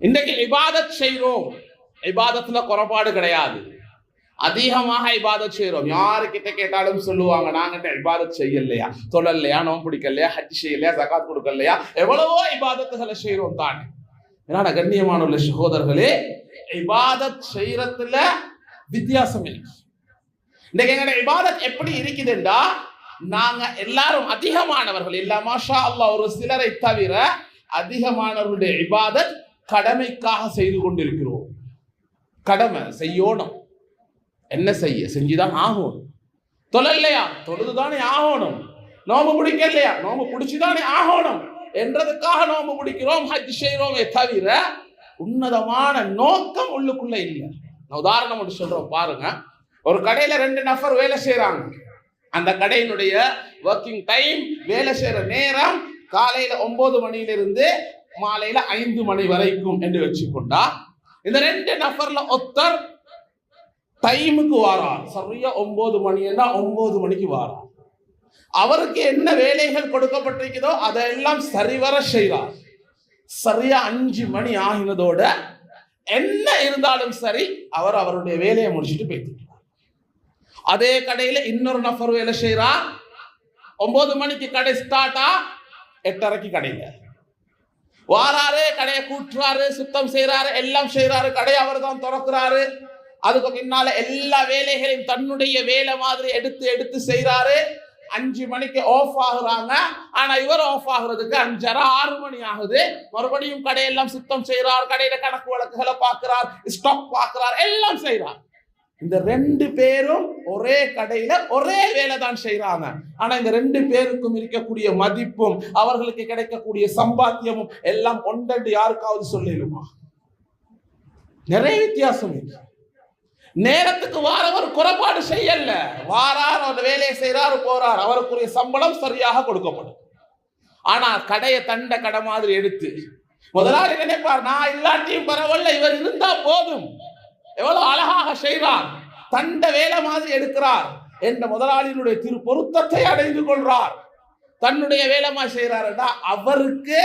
இன்றைக்கு இபாதத் செய்கிறோம் இபாதத்துல குறைபாடு கிடையாது. அதிகமாக இபாதத் செய்கிறோம் யாருக்கிட்ட கேட்டாலும் சொல்லுவாங்க நாங்கிட்ட இபாதத் செய்யலையா? தொழலையா? நோம் பிடிக்கலையா? ஹஜ் செய்யலையா? ஜகாத் கொடுக்கலையா? எவ்வளவோ இபாதத்துகளை செய்கிறோம் தானே. ஏன்னா கண்ணியமான உள்ள சகோதரர்களே இபாதத் செய்யறதுல வித்தியாசம் இருக்கு இன்னைக்கு எங்களோட இபாதத் எப்படி இருக்குதுண்டா? நாங்க எல்லாரும் அதிகமானவர்கள் இல்ல மாஷா அல்லா ஒரு சிலரை தவிர அதிகமானவர்களுடைய இபாதத் கடமைக்காக செய்து கொண்டிருக்கிறோம். கடமை செய்யணும். என்ன செய்ய? செஞ்சுதான் ஆகணும். தொழல்லையா? தொழுதுதானே ஆகணும். நோம்பு பிடிக்கலையா? நோம்பு பிடிச்சுதானே ஆகணும். என்றதுக்காக நோம்பு பிடிக்கிறோம் ஹஜ் செய்கிறோமே தவிர உன்னதமான நோக்கம் உள்ளுக்குள்ள இல்லை. நான் உதாரணம் ஒன்று சொல்றோம் பாருங்க. ஒரு கடையில ரெண்டு நபர் வேலை செய்யறாங்க அந்த கடையினுடைய ஒர்க்கிங் டைம் வேலை செய்யற நேரம் காலையில ஒன்பது மணியிலிருந்து மாலையில ஐந்து மணி வரைக்கும் என்று வச்சுக்கொண்டா இந்த ரெண்டு நபர்ல ஒருத்தர் டைமுக்கு வாரார். சரியா ஒன்பது மணின்னா ஒன்பது மணிக்கு வாரார். அவருக்கு என்ன வேலைகள் கொடுக்கப்பட்டிருக்குதோ அதையெல்லாம் சரிவர செய்கிறார் சரியா அஞ்சு மணி ஆகினதோட என்ன இருந்தாலும் சரி அவர் அவருடைய வேலையை முடிச்சுட்டு போயிட்டு அதே கடையில இன்னொரு நபர் வேலை செய்யறா ஒன்பது மணிக்கு கடை ஸ்டார்டா எட்டரைக்கு கடையில. வாராரு கடையை கூட்டுறாரு சுத்தம் செய்யறாரு எல்லாம் செய்யறாரு கடையை அவர் தான் திறக்கிறாரு. அதுக்கு பின்னால எல்லா வேலைகளையும் தன்னுடைய வேலை மாதிரி எடுத்து எடுத்து செய்யறாரு அஞ்சு மணிக்கு ஆஃப் ஆகுறாங்க. ஆனா இவர் ஆஃப் ஆகுறதுக்கு அஞ்சரை ஆறு மணி ஆகுது. மறுபடியும் கடையெல்லாம் சுத்தம் செய்யறார் கடையில கணக்கு வழக்குகளை பார்க்கிறார் ஸ்டாக் பார்க்கிறார் எல்லாம் செய்யறார் இந்த ரெண்டு பேரும் ஒரே கடையில ஒரே வேலை தான் செய்யறாங்க ஆனா இந்த ரெண்டு பேருக்கும் இருக்கக்கூடிய மதிப்பும் அவர்களுக்கு கிடைக்கக்கூடிய சம்பாத்தியமும் எல்லாம் ஒன்றென்று யாருக்காவது சொல்லிடுமா? நிறைய வித்தியாசம் இருக்கு. நேரத்துக்கு வாரவர் குறைபாடு செய்யல. வாரார் அவர் வேலையை செய்யறாரு போறார். அவருக்குரிய சம்பளம் சரியாக கொடுக்கப்படும். ஆனா கடையை தண்ட கடை மாதிரி எடுத்து முதலாளி நினைப்பார் நான் இல்லாட்டியும் பரவாயில்ல இவர் இருந்தா போதும். எவ்வளவு அழகாக செய்வார். தண்ட வேலை மாதிரி எடுக்கிறார் என்ற முதலாளியினுடைய திரு பொருத்தத்தை அடைந்து கொள்றார். தன்னுடைய வேலைமா செய்கிறாருடா அவருக்கு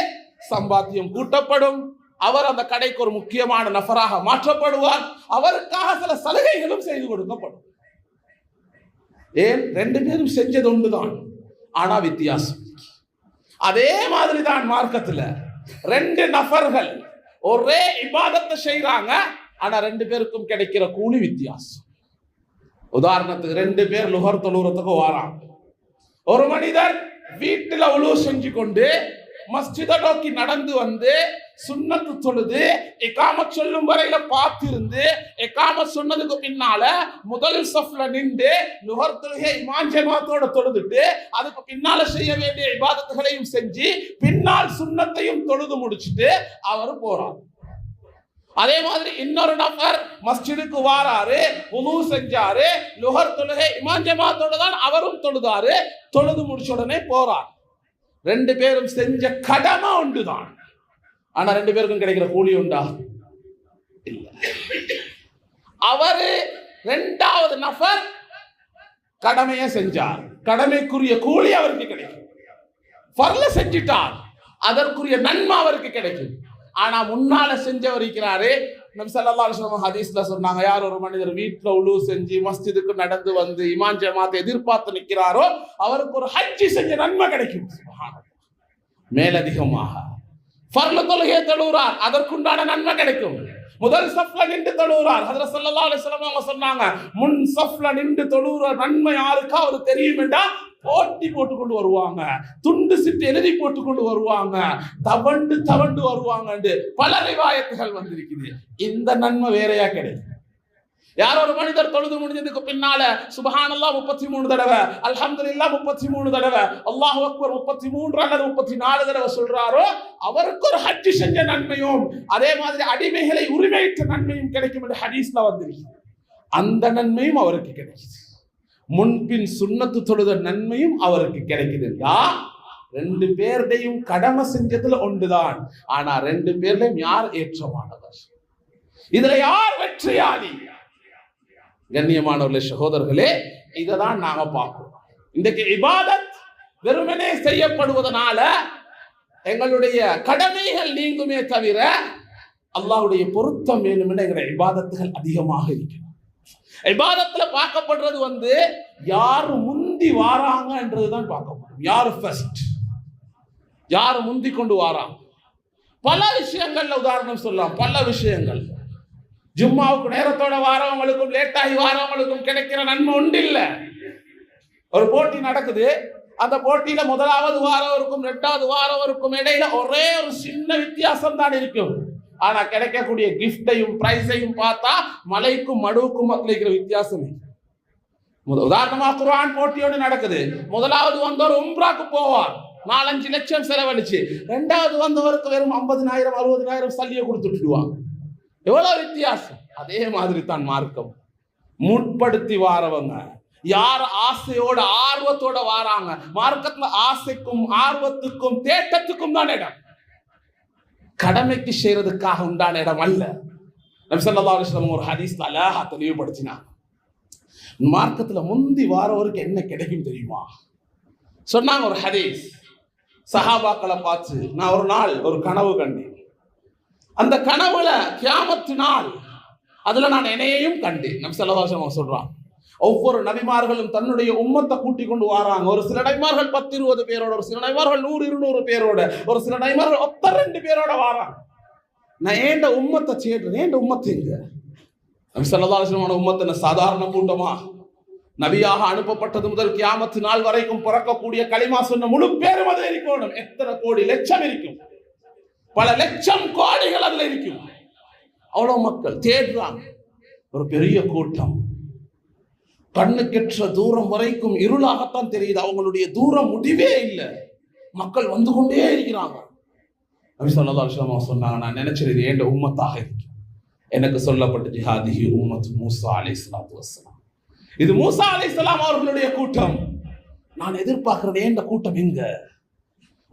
சம்பாத்தியம் கூட்டப்படும். அவர் அந்த கடைக்கு ஒரு முக்கியமான நபராக மாற்றப்படுவார். அவருக்காக சில சலுகைகளும் செய்து கொடுக்கப்படும். ஏன்? ரெண்டு பேரும் செஞ்சது ஒன்றுதான் ஆனா வித்தியாசம். அதே மாதிரி தான் மார்க்கத்துல ரெண்டு நபர்கள் ஒரே இபாதத்தை செய்கிறாங்க ஆனா ரெண்டு பேருக்கும் கிடைக்கிற கூலி வித்தியாசம். உதாரணத்துக்கு ரெண்டு பேர் லுகர் தொழுறதுக்கு வாராங்க ஒரு மனிதர் வீட்டுல உழவு செஞ்சு கொண்டு மஸ்ஜித நோக்கி நடந்து வந்து சுண்ணத்து தொழுது எக்காம சொல்லும் வரையில பார்த்திருந்து எக்காம சொன்னதுக்கு பின்னால முதல் சஃப்ல நின்று நுகர் தொழுகை இமாஞ்சமாத்தோட தொழுதுட்டு அதுக்கு பின்னால செய்ய வேண்டிய விவாதத்துகளையும் செஞ்சு பின்னால் சுண்ணத்தையும் தொழுது முடிச்சுட்டு அவர் போறார். அதே மாதிரி இன்னொரு நபர் மஸ்ஜிதுக்கு வாராரு உலு செஞ்சாரு லுகர் தொழுகை இமாம் ஜமாத்தோடு தான் அவரும் தொழுதாரு. தொழுது முடிச்ச உடனே போறார். ரெண்டு பேரும் செஞ்ச கடமை உண்டுதான் ஆனா ரெண்டு பேருக்கும் கிடைக்கிற கூலி உண்டா? இல்ல. அவரு ரெண்டாவது நபர் கடமையை செஞ்சார். கடமைக்குரிய கூலி அவருக்கு கிடைக்கும். பரல செஞ்சிட்டார். அதற்குரிய நன்மை அவருக்கு கிடைக்கும். ஆனா முன்னால செஞ்சவர் இருக்கிறாரு. நபி ஸல்லல்லாஹு அலைஹி ஹதீஸ்ல சொன்னாங்க யார் ஒரு மனிதர் வீட்டுல உழு செஞ்சு மஸ்ஜிதுக்கு நடந்து வந்து இமான் ஜமாத்தை எதிர்பார்த்து நிற்கிறாரோ அவருக்கு ஒரு ஹஜ்ஜி செஞ்ச நன்மை கிடைக்கும். மேலதிகமாக. ஃபர்ல தொழுகை தொழுகிறார் அதற்குண்டான நன்மை கிடைக்கும். முதல் சஃப்ல நின்று தொழுகிறார். ஹதரத் ஸல்லல்லாஹு அலைஹி வஸல்லம் அவங்க சொன்னாங்க முன் சஃப்ல நின்று தொழுகிற நன்மை யாருக்கா அவர் தெரியும் என்றா போட்டி போட்டுக்கொண்டு வருவாங்க. துண்டு சிட்டு எழுதி போட்டு கொண்டு வருவாங்க. தவண்டு தவண்டு வருவாங்க பல ரிவாயத்துகள் வந்திருக்குது. இந்த நன்மை வேறையா கிடைக்கும் யார் ஒரு மனிதர் தொழுது முடிஞ்சதுக்கு பின்னால சுபஹானல்லா முப்பத்தி மூணு தடவை அல்ஹம்துலில்லாஹ் முப்பத்தி மூணு தடவை அல்லாஹ் அக்பர் முப்பத்தி மூன்று அல்லது முப்பத்தி நாலு தடவை சொல்றாரோ அவருக்கு ஒரு ஹஜ்ஜி செஞ்ச நன்மையும் அதே மாதிரி அடிமைகளை உரிமையிட்ட நன்மையும் கிடைக்கும் என்று ஹதீஸ்ல வந்திருக்கு அந்த நன்மையும் அவருக்கு கிடைக்குது. முன்பின் சுண்ணத்து தொழுத நன்மையும் அவருக்கு கிடைக்குதுண்டா ரெண்டு பேருடையும் கடமை செஞ்சதுல ஒன்றுதான். ஆனா ரெண்டு பேர்லையும் யார் ஏற்றமானவர்? இதுல யார் வெற்றியாளி? கண்ணியமானவர்களே சகோதரர்களே இதை தான் நாம பார்ப்போம் இன்றைக்கு இபாதத் வெறுமனே செய்யப்படுவதனால எங்களுடைய கடமைகள் நீங்குமே தவிர அல்லாவுடைய பொருத்தம் வேணும்னு எங்களை இபாதத்துகள் அதிகமாக இருக்கிறது. இபாதத்தில் பார்க்கப்படுறது வந்து யார் முந்தி வாராங்கன்றது தான் பார்க்கப்படும் யார் ஃபர்ஸ்ட் யார் முந்தி கொண்டு வாராங்க? பல விஷயங்கள்ல உதாரணம் சொல்லலாம். பல விஷயங்கள். ஜும்மாவுக்கு நேரத்தோட வாரவங்களுக்கும் லேட்டாகி வாரவங்களுக்கும் கிடைக்கிற நன்மை உண்டு இல்லை ஒரு போட்டி நடக்குது. அந்த போட்டியில முதலாவது வாரவருக்கும் ரெண்டாவது வாரவருக்கும் இடையில ஒரே ஒரு சின்ன வித்தியாசம் தான் இருக்கும். ஆனா கிடைக்கக்கூடிய கிஃப்டையும் பிரைஸையும் பார்த்தா மலைக்கும் மடுவுக்கும் மக்கள் இருக்கிற வித்தியாசம். உதாரணமா குரான் போட்டியோடு நடக்குது. முதலாவது வந்தவர் உம்ராக்கு போவார். நாலஞ்சு லட்சம் செலவழிச்சு. ரெண்டாவது வந்தவருக்கு வெறும் ஐம்பதினாயிரம் அறுபதினாயிரம் சல்லியை கொடுத்துட்டுடுவாங்க எவ்வளவு வித்தியாசம்? அதே மாதிரி தான் மார்க்கம். முற்படுத்தி வாரவங்க. யார் ஆசையோட ஆர்வத்தோட வாராங்க? மார்க்கத்துல ஆசைக்கும் ஆர்வத்துக்கும் தேட்டத்துக்கும் தான் இடம். கடமைக்கு செய்யறதுக்காக உண்டான இடம் அல்ல. நபி ஸல்லல்லாஹு ஒரு ஹதீஸ் அழகா தெளிவுபடுத்தினாங்க மார்க்கத்துல முந்தி வாரவருக்கு என்ன கிடைக்கும் தெரியுமா? சொன்னாங்க ஒரு ஹதீஸ். சஹாபாக்களை பார்த்து நான் ஒரு நாள் ஒரு கனவு கண்டேன். அந்த கனவுல கியாமத்து நாள் அதுல நான் என்னையையும் கண்டேன். நபி ஸல்லல்லாஹு சொல்றான். ஒவ்வொரு நபிமார்களும் தன்னுடைய உம்மத்தை கூட்டி கொண்டு வராங்க. ஒரு சில நபிமார்கள் பத்து இருபது பேரோட ஒரு சில நபிமார்கள் நூறு இருநூறு பேரோட ஒரு சில நபிமார்கள் ஒத்த ரெண்டு பேரோட வராங்க. நான் ஏண்ட உம்மத்தை சேர்றேன் ஏண்ட உம்மத்து எங்க நபி ஸல்லல்லாஹு சாதாரண கூட்டமா? நபியாக அனுப்பப்பட்டது முதல் கியாமத்து நாள் வரைக்கும் பிறக்கக்கூடிய களிமா சொன்ன முழு பேரும் அதில் இருக்கணும். எத்தனை கோடி லட்சம் இருக்கும். பல லட்சம் கோடிகள் அதில் இருக்கும். அவ்வளவு மக்கள் தேடுறாங்க. ஒரு பெரிய கூட்டம். கண்ணுக்கெற்ற தூரம் வரைக்கும் இருளாகத்தான் தெரியுது. அவங்களுடைய தூரம் முடிவே இல்லை. மக்கள் வந்து கொண்டே இருக்கிறாங்க. நபி ஸல்லல்லாஹு அலைஹி சொன்னாங்க நான் நினைச்சது இது ஏண்ட உம்மத்தாக இருக்கு எனக்கு சொல்லப்பட்ட ஜிஹாதிஹி உம்மத் மூசா அலை சலாத்து வசலாம் இது மூசா அலைஹிஸ்ஸலாம் அவர்களுடைய கூட்டம். நான் எதிர்பார்க்கிறது ஏண்ட கூட்டம் எங்க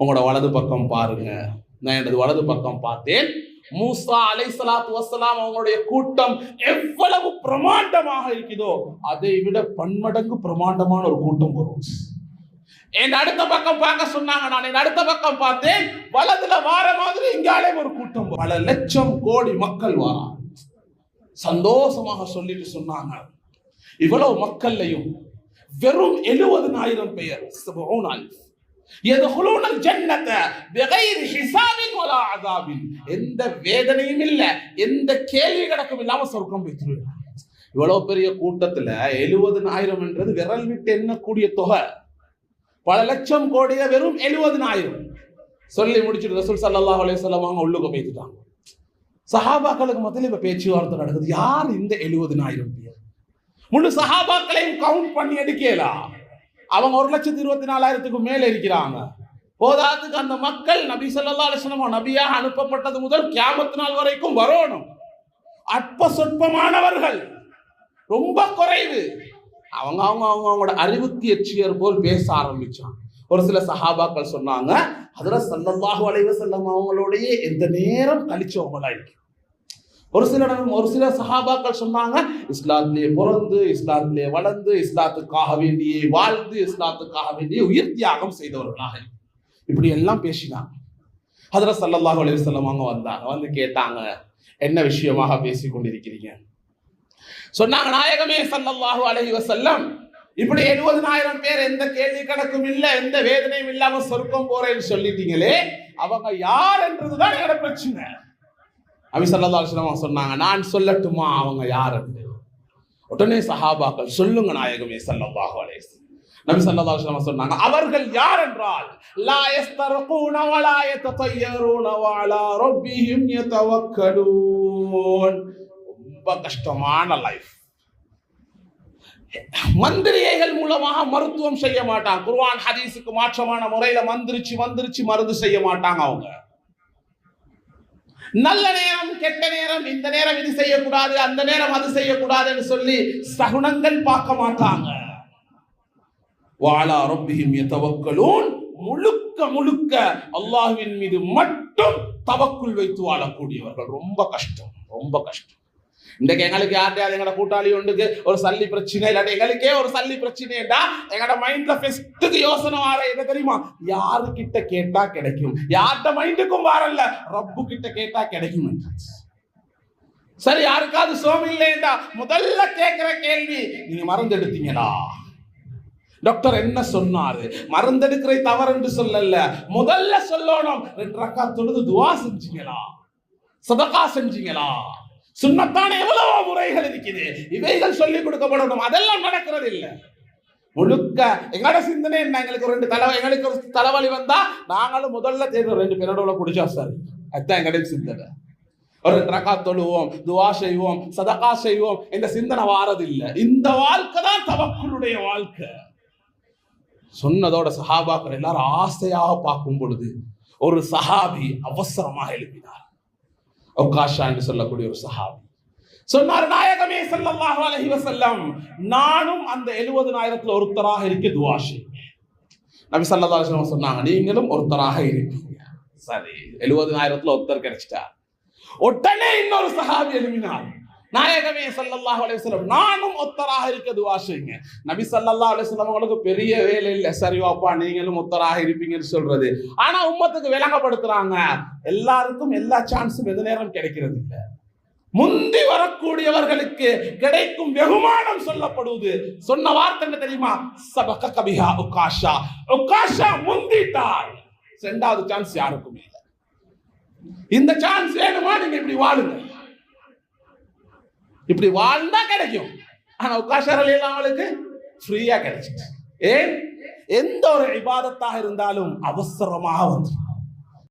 உங்களோட வலது பக்கம் பாருங்க. நான் எனது வலது பக்கம் பார்த்தேன். மூசா அலை சலாத்து வசலாம் அவங்களுடைய கூட்டம் எவ்வளவு பிரமாண்டமாக இருக்குதோ அதை விட பன்மடங்கு பிரமாண்டமான ஒரு கூட்டம் வரும். என் அடுத்த பக்கம் பார்க்க சொன்னாங்க நான் என் அடுத்த பக்கம் பார்த்தேன் வலதுல வார மாதிரி இங்காலே ஒரு கூட்டம் பல லட்சம் கோடி மக்கள் வாரா சந்தோஷமாக சொல்லிட்டு சொன்னாங்க இவ்வளவு மக்கள்லையும் வெறும் எழுபதுனாயிரம் பெயர் எதுகுலூனல் ஜன்னத்தை பெகைர் ஹிசாபின் வலா அதாபின் எந்த வேதனையும் இல்ல. எந்த கேள்வி கணக்கும் இல்லாம சொர்க்கம் போய்த்துருவேன் இவ்வளவு பெரிய கூட்டத்துல எழுபதுனாயிரம்ன்றது விரல் விட்டு எண்ணக்கூடிய தொகை. பல லட்சம் கோடியில வெறும் எழுபதுனாயிரம். சொல்லி முடிச்சுட்டு ரசூல் சல்லா அலையம் அவங்க உள்ளுக்கு போய்த்துட்டாங்க சஹாபாக்களுக்கு மத்தியில் இப்ப பேச்சுவார்த்தை நடக்குது. யார் இந்த எழுபதுனாயிரம் பேர்? முழு சஹாபாக்களையும் கவுண்ட் பண்ணி எடுக்கலாம் அவங்க ஒரு லட்சத்தி இருபத்தி நாலாயிரத்துக்கு மேல இருக்கிறாங்க. போதாதுக்கு அந்த மக்கள் நபி சொல்லா அலைஹி நபியாக அனுப்பப்பட்டது முதல் கியாமத் நாள் வரைக்கும் வரணும். அற்ப சொற்பமானவர்கள். ரொம்ப குறைவு. அவங்க அவங்க அவங்க அவங்களோட அறிவுக்கு எச்சியர் போல் பேச ஆரம்பிச்சான் ஒரு சில சஹாபாக்கள் சொன்னாங்க அதுல ஸல்லல்லாஹு அலைஹி செல்லம் அவங்களோடையே எந்த நேரம் கழிச்சவங்களா இருக்கு ஒரு சில ஒரு சில சஹாபாக்கள் சொன்னாங்க இஸ்லாத்திலே பிறந்து இஸ்லாத்திலே வளர்ந்து இஸ்லாத்துக்காக வேண்டியே வாழ்ந்து இஸ்லாத்துக்காக வேண்டிய உயிர் தியாகம் செய்தவர்களாக இப்படி எல்லாம் பேசினாங்க. அதுல சல்லல்லாஹ் அலைஹி செல்லமாக அவங்க வந்தாங்க. வந்து கேட்டாங்க என்ன விஷயமாக பேசி கொண்டிருக்கிறீங்க? சொன்னாங்க நாயகமே சல்லல்லாஹு அலைஹி வசல்லம் இப்படி எழுபதனாயிரம் பேர் எந்த கேள்வி கணக்கும் இல்ல எந்த வேதனையும் இல்லாம சொர்க்கம் போறேன்னு சொல்லிட்டீங்களே அவங்க யார் என்றதுதான் என்னோட பிரச்சனை. அபிசல்லா ஸல்லல்லாஹு சொன்னாங்க நான் சொல்லட்டுமா? அவங்க யார் என்று உடனே சஹாபாக்கள் சொல்லுங்க நாயகமே ஸல்லல்லாஹு அலைஹி நபி சல்லா சொன்னாங்க அவர்கள் யார் என்றால் லா யஸ்தரகூன வலா யததய்யரூன வலா ரப்பிஹிம் யதவக்கலூன். ரொம்ப கஷ்டமான லைஃப் மந்திரியைகள் மூலமாக மருத்துவம் செய்ய மாட்டாங்க. குருவான் ஹதீஸுக்கு மாற்றமான முறையில மந்திரிச்சு மந்திரிச்சு மருந்து செய்ய மாட்டாங்க அவங்க. நல்ல நேரம் கெட்ட நேரம் இந்த நேரம் இது செய்யக்கூடாது அந்த நேரம் அது செய்யக்கூடாதுன்னு சொல்லி சகுனங்கள் பார்க்க மாட்டாங்க. வாழா ரப்பிஹிம் யதவக்கலூன். முழுக்க முழுக்க அல்லாஹுவின் மீது மட்டும் தவக்குள் வைத்து வாழக்கூடியவர்கள். ரொம்ப கஷ்டம் ரொம்ப கஷ்டம். இன்றைக்கு எங்களுக்கு யார்ட்டையாவது எங்களோட கூட்டாளி ஒன்றுக்கு ஒரு சல்லி பிரச்சனை இல்லாட்டி எங்களுக்கே ஒரு சல்லி பிரச்சனைடா எங்களோட மைண்ட்ல ஃபெஸ்ட்டுக்கு யோசனை வர என்ன தெரியுமா? யாரு கிட்ட கேட்டா கிடைக்கும். யார்கிட்ட மைண்டுக்கும் வாரல்ல ரப்பு கிட்ட கேட்டா கிடைக்கும் என்றாச்சு. சரி யாருக்காவது சோம் இல்லைண்டா முதல்ல கேட்கிற கேள்வி நீங்க மறந்து எடுத்தீங்களா டாக்டர் என்ன சொன்னாரு? மருந்தெடுக்கிற தவறு என்று சொல்லல. முதல்ல சொல்லணும். ரெண்டு ரக்கா தொழுது துவா செஞ்சீங்களா? சதகா செஞ்சீங்களா? சுண்ணத்தான எவ்வளவோ முறைகள் இருக்குது இவைகள் சொல்லி கொடுக்கப்படணும். அதெல்லாம் நடக்கிறது இல்லை முழுக்க எங்களோட சிந்தனை என்ன? எங்களுக்கு ரெண்டு தலைவலி எங்களுக்கு ஒரு தலைவலி வந்தா நாங்களும் முதல்ல தேர்தல் ரெண்டு பேரோட குடிச்சா சார். அதுதான் எங்களுடைய சிந்தனை. ஒரு ரகா தொழுவோம் துவா செய்வோம் சதகா செய்வோம். இந்த சிந்தனை வாரதில்லை. இந்த வாழ்க்கை தான் தவக்குளுடைய வாழ்க்கை. சொன்னதோட சஹாபாக்கள் எல்லாரும் ஆசையாக பார்க்கும் பொழுது ஒரு சஹாபி அவசரமாக எழுப்பினார். ஒக்காஷா என்று சொல்லக்கூடிய ஒரு சஹாபி. சொன்னார் நாயகமே ஸல்லல்லாஹு அலஹி வசல்லம் நானும் அந்த எழுபதுனாயிரத்துல ஒருத்தராக இருக்க துவா நபி சல்லா அலைஹி சொன்னாங்க நீங்களும் ஒருத்தராக இருப்பீங்க. சரி எழுபதுனாயிரத்துல ஒருத்தர் கிடைச்சிட்டார். உடனே இன்னொரு சஹாபி எழுப்பினார் நாயகமே சல்லல்லாஹ் அலைவசலம் நானும் ஒத்தராக இருக்க துவா செய்யுங்க. நபி சல்லல்லா அலைஹி அவங்களுக்கு பெரிய வேலை இல்லை. சரி வாப்பா நீங்களும் ஒத்தராக இருப்பீங்கன்னு சொல்றது. ஆனா உம்மத்துக்கு விளங்கப்படுத்துறாங்க. எல்லாருக்கும் எல்லா சான்ஸும் எது நேரம் கிடைக்கிறது இல்லை. முந்தி வரக்கூடியவர்களுக்கு கிடைக்கும் வெகுமானம் சொல்லப்படுவது. சொன்ன வார்த்தை என்ன தெரியுமா? சபக கபிஹா உகாஷா. உகாஷா முந்திட்டாள் ரெண்டாவது சான்ஸ் யாருக்கும் இல்லை. இந்த சான்ஸ் வேணுமா? நீங்க இப்படி வாழுங்க. இப்படி வாழ்ந்தா கிடைக்கும். ஆனா உக்காஷரல் எல்லாம் அவளுக்கு ஃப்ரீயா கிடைச்சிட்டு ஏன்? எந்த ஒரு விவாதத்தாக இருந்தாலும் அவசரமாக வந்துடும்